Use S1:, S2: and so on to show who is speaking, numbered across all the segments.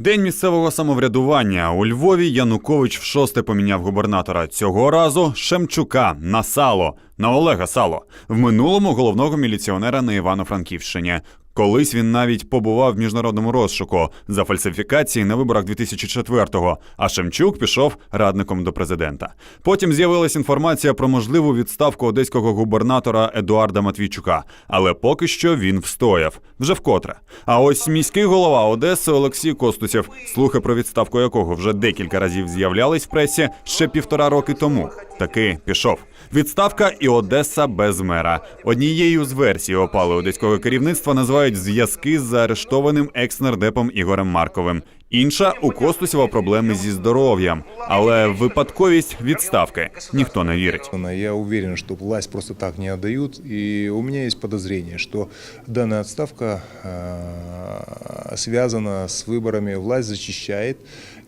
S1: День місцевого самоврядування у Львові Янукович в шосте поміняв губернатора. Цього разу Шемчука на сало на Олега Сало в минулому головного міліціонера на Івано-Франківщині. Колись він навіть побував в міжнародному розшуку за фальсифікації на виборах 2004-го, а Шемчук пішов радником до президента. Потім з'явилась інформація про можливу відставку одеського губернатора Едуарда Матвійчука, але поки що він встояв вже вкотре. А ось міський голова Одеси Олексій Костусєв, слухи про відставку якого вже декілька разів з'являлись в пресі ще півтора роки тому. Таки пішов. Відставка і Одеса без мера. Однією з версій опали одеського керівництва називають зв'язки з заарештованим екс-нардепом Ігорем Марковим. Інша у Костусєва проблеми зі здоров'ям, але в випадковість відставки ніхто не вірить.
S2: Я уверен, что власть просто так не отдают. И у меня есть подозрение, что данная отставка э, связана с выборами. Власть зачищает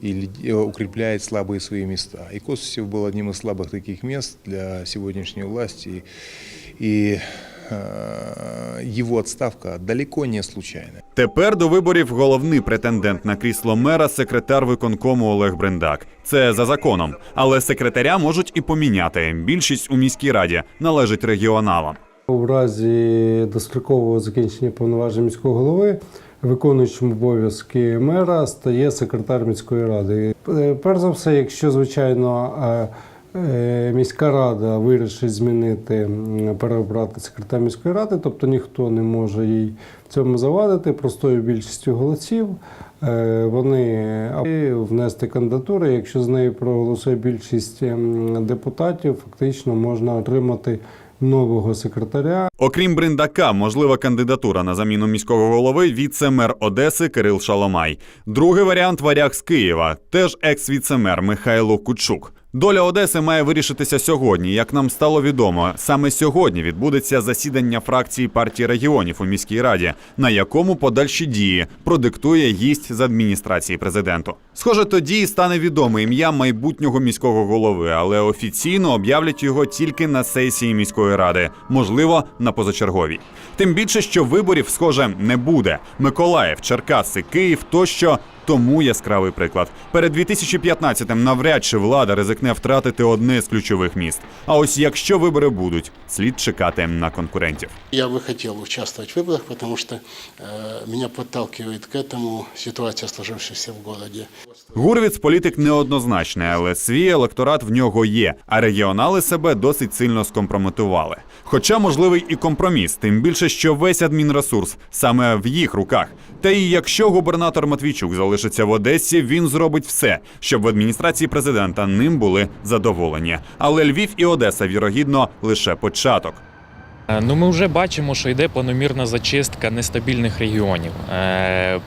S2: и лид- э, укрепляет слабые свои места. И Косусев был одним из слабых таких мест для сегодняшней власти. И э, его отставка далеко не случайная.
S1: Тепер до виборів головний претендент на крісло мера секретар виконкому Олег Брендак. Це за законом, але секретаря можуть і поміняти. Більшість у міській раді належить регіоналам.
S3: У разі дострокового закінчення повноважень міського голови виконуючим обов'язки мера стає секретар міської ради. Е, Перш за все, якщо звичайно е, е, міська рада вирішить змінити переобрати секретаря міської ради, тобто ніхто не може їй цьому завадити простою більшістю голосів. е, Вони внести кандидатури. Якщо з нею проголосує більшість депутатів, фактично можна отримати нового секретаря.
S1: Окрім Бриндака, можлива кандидатура на заміну міського голови віце-мер Одеси Кирил Шаломай. Другий варіант варяг з Києва, теж екс-віце-мер Михайло Кучук. Доля Одеси має вирішитися сьогодні. Як нам стало відомо, саме сьогодні відбудеться засідання фракції партії регіонів у міській раді, на якому подальші дії продиктує гість з адміністрації президенту. Схоже, тоді стане відоме ім'я майбутнього міського голови, але офіційно об'являть його тільки на сесії міської ради, можливо, на позачерговій. Тим більше, що виборів, схоже, не буде. Миколаїв, Черкаси, Київ тощо Тому яскравий приклад. Перед 2015-м навряд чи влада ризикне втратити одне з ключових міст. А ось якщо вибори будуть, слід чекати на конкурентів.
S4: Я бы хотел участвовать в выборах, потому что э, меня подталкивает к этому ситуация, сложившаяся в городе.
S1: Гурвіц політик неоднозначний, але свій електорат в нього є, а регіонали себе досить сильно скомпрометували. Хоча можливий і компроміс, тим більше, що весь адмінресурс саме в їх руках. Та і якщо губернатор Матвійчук залишиться в Одесі, він зробить все, щоб в адміністрації президента ним були задоволені. Але Львів і Одеса, вірогідно, лише початок.
S5: Е, Ну, ми вже бачимо, що йде планомірна зачистка нестабільних регіонів. Е,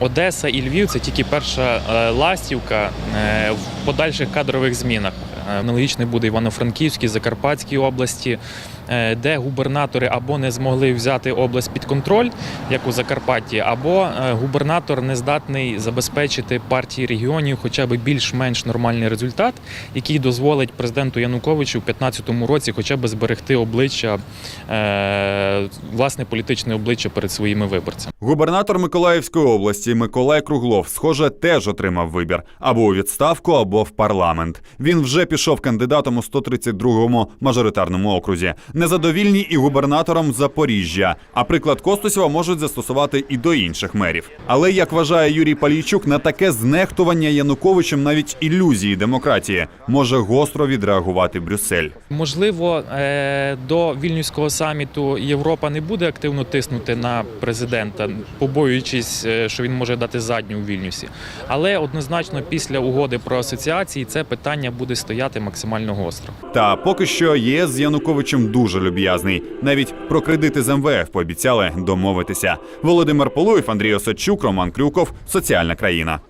S5: Одеса і Львів це тільки перша е, ластівка в подальших кадрових змінах. Аналогічний буде Івано-Франківській, Закарпатській області, де губернатори або не змогли взяти область під контроль, як у Закарпатті, або е, губернатор не здатний забезпечити партії регіонів хоча б більш-менш нормальний результат, який дозволить президенту Януковичу в 2015 році хоча б зберегти обличчя, е, власне політичне обличчя перед своїми виборцями.
S1: Губернатор Миколаївської області Миколай Круглов, схоже, теж отримав вибір або у відставку, або в парламент. Він вже пішов кандидатом у 132-му мажоритарному окрузі. Незадовільні і губернатором Запоріжжя. А приклад Костусєва можуть застосувати і до інших мерів. Але як вважає Юрій Палійчук, на таке знехтування Януковичем навіть ілюзії демократії може гостро відреагувати Брюссель.
S5: Можливо, е, до вільнюського саміту Європа не буде активно тиснути на президента, побоюючись, е, що він може дати задню у Вільнюсі. Але однозначно після угоди про асоціації це питання буде стояти максимально гостро.
S1: Та поки що ЄС з Януковичем дуже люб'язний. Навіть про кредити з МВФ пообіцяли домовитися. Володимир Полуєв, Андрій Осадчук, Роман Крюков. Соціальна країна.